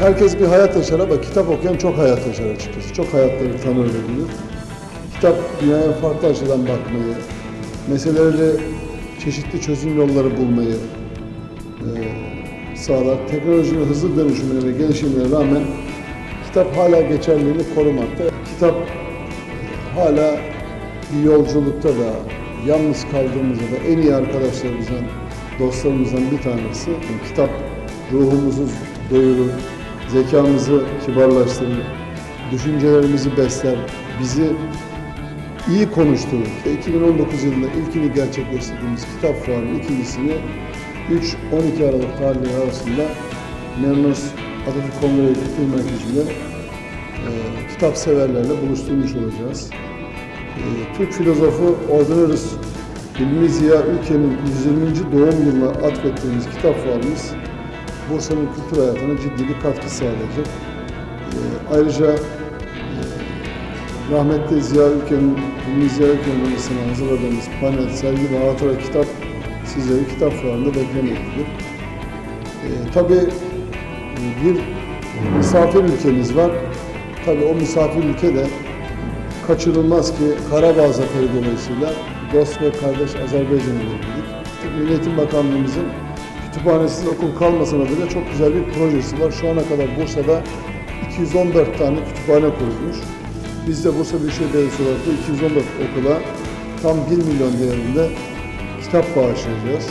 herkes bir hayat yaşar ama kitap okuyan çok hayat yaşar açıkçası. Çok hayatları tanır ve bilir. Kitap dünyaya farklı açıdan bakmayı, meseleleri çeşitli çözüm yolları bulmayı e, sağlar. Teknolojinin hızlı dönüşümüne ve gelişimine rağmen kitap hala geçerliliğini korumakta. Kitap e, hala bir yolculukta da yalnız kaldığımızda da en iyi arkadaşlarımızdan, dostlarımızdan bir tanesi. Kitap ruhumuzu doyurur, zekamızı kibarlaştırır, düşüncelerimizi besler, bizi iyi konuşturur. 2019 yılında ilkini gerçekleştirdiğimiz kitap fuarının ikincisini 3-12 Aralık tarihleri arasında Merinos Atatürk Kongre Kültür Merkezi'nde e, kitap severlerle buluşturmuş olacağız. E, Türk filozofu Ordonarus Hilmi Ziya Ülke'nin 120. doğum yılına atfettiğimiz kitap fuarımız Bursa'nın kültür hayatına ciddi bir katkı sağlayacak. E, ayrıca rahmetli Ziya Ülke'nin, Hilmi Ziya anısına hazırladığımız panel, sergi ve hatıra kitap sizleri kitap fuarında beklemektedir. E, tabii bir misafir ülkemiz var. Tabii o misafir ülke de kaçırılmaz ki Karabağ Zaferi dolayısıyla dost ve kardeş Azerbaycan'ı belirledik. Milli Eğitim Bakanlığımızın kütüphanesiz okul kalmasına bile çok güzel bir projesi var. Şu ana kadar Bursa'da 214 tane kütüphane kurulmuş. Biz de Bursa Büyükşehir Belediyesi olarak bu 214 okula tam 1 milyon değerinde kitap bağışlayacağız.